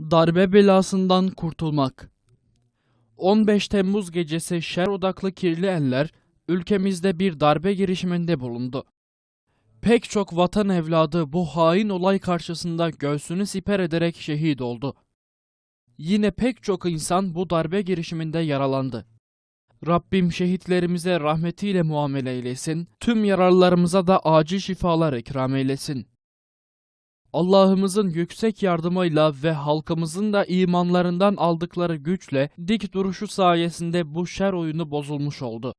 Darbe belasından kurtulmak 15 Temmuz gecesi şer odaklı kirli eller ülkemizde bir darbe girişiminde bulundu. Pek çok vatan evladı bu hain olay karşısında göğsünü siper ederek şehit oldu. Yine pek çok insan bu darbe girişiminde yaralandı. Rabbim şehitlerimize rahmetiyle muamele eylesin, tüm yaralılarımıza da acil şifalar ikram eylesin. Allah'ımızın yüksek yardımıyla ve halkımızın da imanlarından aldıkları güçle dik duruşu sayesinde bu şer oyunu bozulmuş oldu.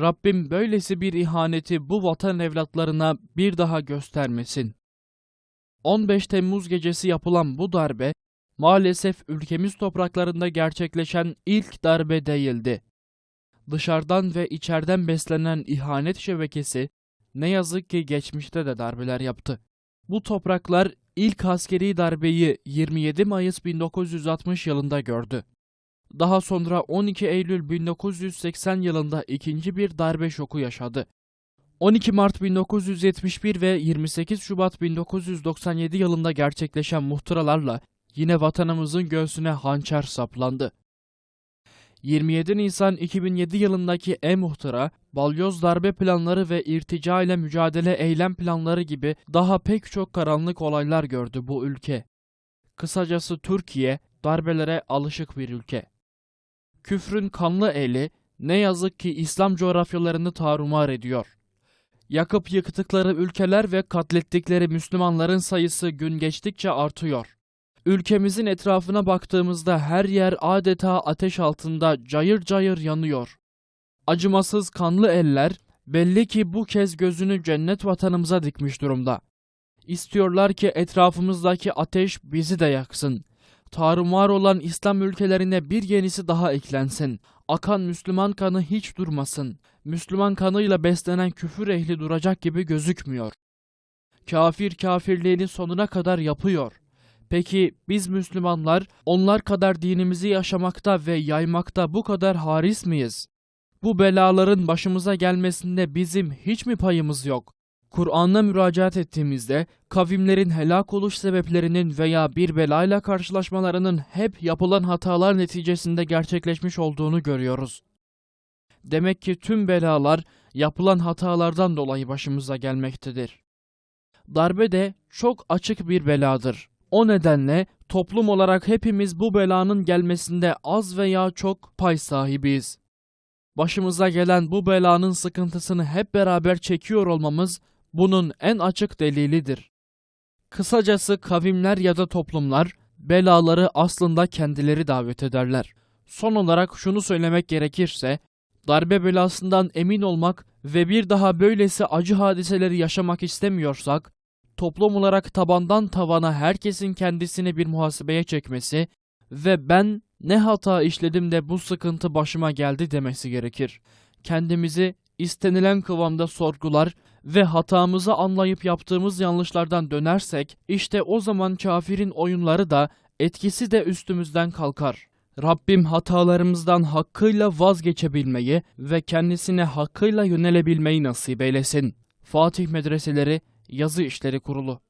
Rabbim böylesi bir ihaneti bu vatan evlatlarına bir daha göstermesin. 15 Temmuz gecesi yapılan bu darbe maalesef ülkemiz topraklarında gerçekleşen ilk darbe değildi. Dışarıdan ve içeriden beslenen ihanet şebekesi ne yazık ki geçmişte de darbeler yaptı. Bu topraklar ilk askeri darbeyi 27 Mayıs 1960 yılında gördü. Daha sonra 12 Eylül 1980 yılında ikinci bir darbe şoku yaşadı. 12 Mart 1971 ve 28 Şubat 1997 yılında gerçekleşen muhtıralarla yine vatanımızın göğsüne hançer saplandı. 27 Nisan 2007 yılındaki e-muhtıra, balyoz darbe planları ve irtica ile mücadele eylem planları gibi daha pek çok karanlık olaylar gördü bu ülke. Kısacası Türkiye darbelere alışık bir ülke. Küfrün kanlı eli ne yazık ki İslam coğrafyalarını tarumar ediyor. Yakıp yıktıkları ülkeler ve katlettikleri Müslümanların sayısı gün geçtikçe artıyor. Ülkemizin etrafına baktığımızda her yer adeta ateş altında cayır cayır yanıyor. Acımasız kanlı eller belli ki bu kez gözünü cennet vatanımıza dikmiş durumda. İstiyorlar ki etrafımızdaki ateş bizi de yaksın. Tarumar olan İslam ülkelerine bir yenisi daha eklensin. Akan Müslüman kanı hiç durmasın. Müslüman kanıyla beslenen küfür ehli duracak gibi gözükmüyor. Kafir kafirliğini sonuna kadar yapıyor. Peki biz Müslümanlar onlar kadar dinimizi yaşamakta ve yaymakta bu kadar haris miyiz? Bu belaların başımıza gelmesinde bizim hiç mi payımız yok? Kur'an'la müracaat ettiğimizde kavimlerin helak oluş sebeplerinin veya bir belayla karşılaşmalarının hep yapılan hatalar neticesinde gerçekleşmiş olduğunu görüyoruz. Demek ki tüm belalar yapılan hatalardan dolayı başımıza gelmektedir. Darbe de çok açık bir beladır. O nedenle toplum olarak hepimiz bu belanın gelmesinde az veya çok pay sahibiyiz. Başımıza gelen bu belanın sıkıntısını hep beraber çekiyor olmamız bunun en açık delilidir. Kısacası kavimler ya da toplumlar belaları aslında kendileri davet ederler. Son olarak şunu söylemek gerekirse, darbe belasından emin olmak ve bir daha böylesi acı hadiseleri yaşamak istemiyorsak, toplum olarak tabandan tavana herkesin kendisini bir muhasebeye çekmesi ve ben ne hata işledim de bu sıkıntı başıma geldi demesi gerekir. Kendimizi istenilen kıvamda sorgular ve hatamızı anlayıp yaptığımız yanlışlardan dönersek işte o zaman kafirin oyunları da etkisi de üstümüzden kalkar. Rabbim hatalarımızdan hakkıyla vazgeçebilmeyi ve kendisine hakkıyla yönelebilmeyi nasip eylesin. Fatih Medreseleri Yazı İşleri Kurulu